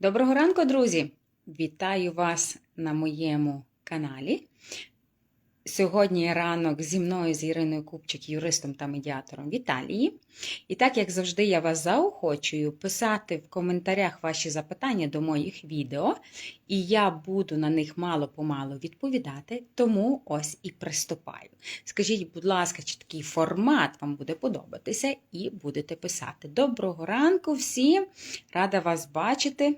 Доброго ранку, друзі! Вітаю вас на моєму каналі. Сьогодні ранок зі мною, з Іриною Купчик, юристом та медіатором в Італії. І так, як завжди, я вас заохочую писати в коментарях ваші запитання до моїх відео, і я буду на них мало-помалу відповідати, тому ось і приступаю. Скажіть, будь ласка, чи такий формат вам буде подобатися, і будете писати. Доброго ранку всім! Рада вас бачити!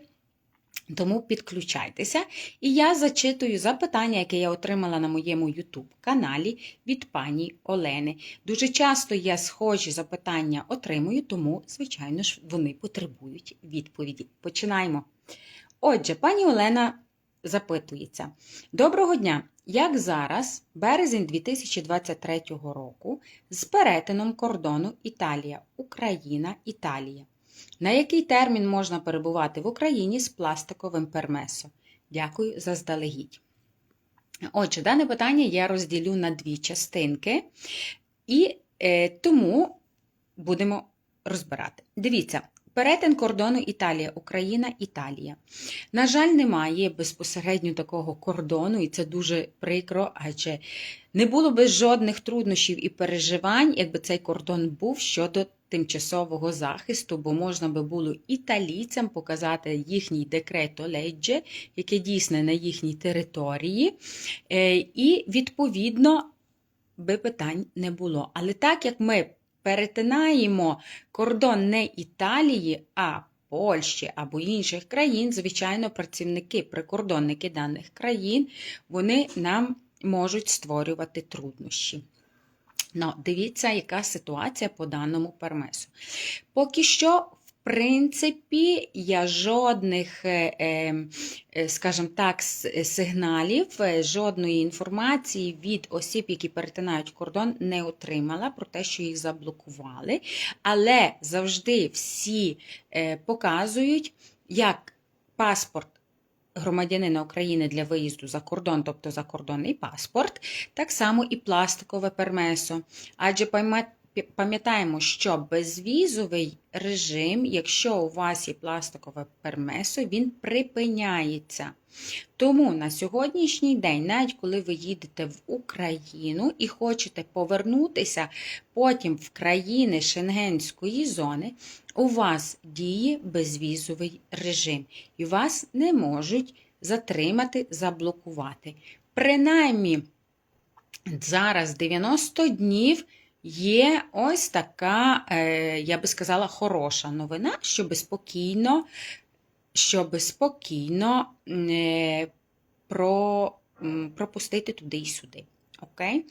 Тому підключайтеся. І я зачитую запитання, яке я отримала на моєму YouTube каналі від пані Олени. Дуже часто я схожі запитання отримую, тому, звичайно ж, вони потребують відповіді. Починаємо. Отже, пані Олена запитується: Доброго дня! Як зараз, березень 2023 року, з перетином кордону Італія, Україна, Італія. На який термін можна перебувати в Україні з пластиковим пермесо? Дякую заздалегідь. Отже, дане питання я розділю на дві частинки, і е, тому будемо розбирати. Дивіться, перетин кордону Італія, Україна, Італія. На жаль, немає безпосередньо такого кордону, і це дуже прикро, адже не було би жодних труднощів і переживань, якби цей кордон був щодо тимчасового захисту, бо можна би було італійцям показати їхній декрето леджі, яке дійсне на їхній території, е, і, відповідно, би питань не було. Але так як ми перетинаємо кордон не Італії, а Польщі або інших країн, звичайно, працівники, прикордонники даних країн, вони нам можуть створювати труднощі. Ну, дивіться, яка ситуація по даному пермесу. Поки що, в принципі, я жодних, е, скажімо так, сигналів, е, жодної інформації від осіб, які перетинають кордон, не отримала про те, що їх заблокували. Але завжди всі е, показують, як паспорт громадянина України для виїзду за кордон, тобто закордонний паспорт, так само і пластикове пермесо. Адже пам'ятаємо, що безвізовий режим, якщо у вас є пластикове пермесо, він припиняється. Тому на сьогоднішній день, навіть коли ви їдете в Україну і хочете повернутися потім в країни Шенгенської зони, у вас діє безвізовий режим, і вас не можуть затримати, заблокувати. Принаймні, зараз 90 днів. Є ось така, е, я би сказала, хороша новина, щоб спокійно щоб спокійно е, про, пропустити туди і сюди. Окей?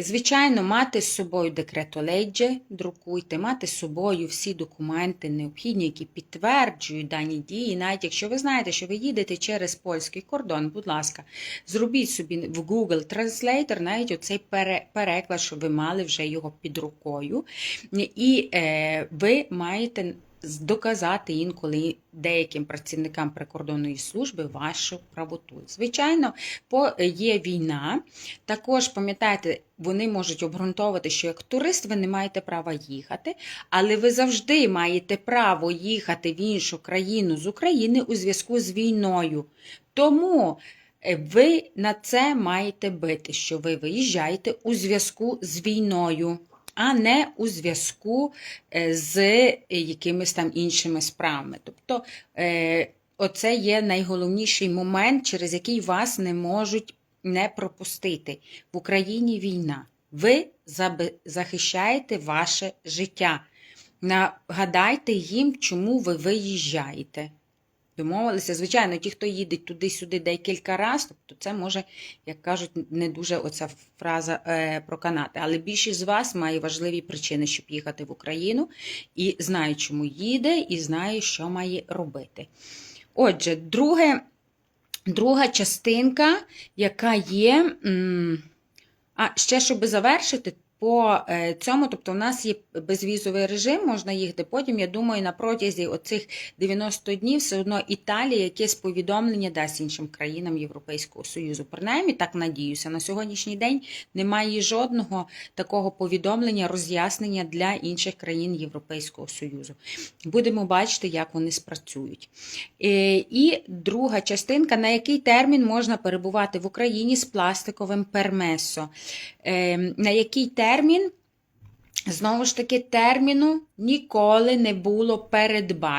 Звичайно, мати з собою декрето леджі, друкуйте, мати з собою всі документи необхідні, які підтверджують дані дії. Навіть якщо ви знаєте, що ви їдете через польський кордон, будь ласка, зробіть собі в Google Translator навіть оцей переклад, щоб ви мали вже його під рукою. І е, ви маєте доказати інколи деяким працівникам прикордонної служби вашу правоту. Звичайно, є війна. Також, пам'ятаєте, вони можуть обґрунтовувати, що як турист ви не маєте права їхати, але ви завжди маєте право їхати в іншу країну з України у зв'язку з війною. Тому. Е, ви на це маєте бити, що ви виїжджаєте у зв'язку з війною а не у зв'язку е, з якимись там іншими справами. Тобто, е, оце є найголовніший момент, через який вас не можуть не пропустити. В Україні війна. Ви захищаєте ваше життя. Нагадайте їм, чому ви виїжджаєте. Домовилися, звичайно, ті, хто їде туди-сюди декілька разів, тобто це може, як кажуть, не дуже оця фраза е, проканати. Але більшість з вас має важливі причини, щоб їхати в Україну, і знає, чому їде, і знає, що має робити. Отже, друге, друга частинка, яка є. М а ще, щоб завершити, по е, цьому, тобто у нас є безвізовий режим, можна їхати. Потім, я думаю, на протязі оцих 90 днів все одно Італія якесь повідомлення дасть іншим країнам Європейського Союзу. Принаймні, так надіюся. На сьогоднішній день немає жодного такого повідомлення, роз'яснення для інших країн Європейського Союзу. Будемо бачити, як вони спрацюють. Е, І друга частинка, на який термін можна перебувати в Україні з пластиковим пермесо. Е, На який термін? Знову ж таки, терміну ніколи не було передбачено.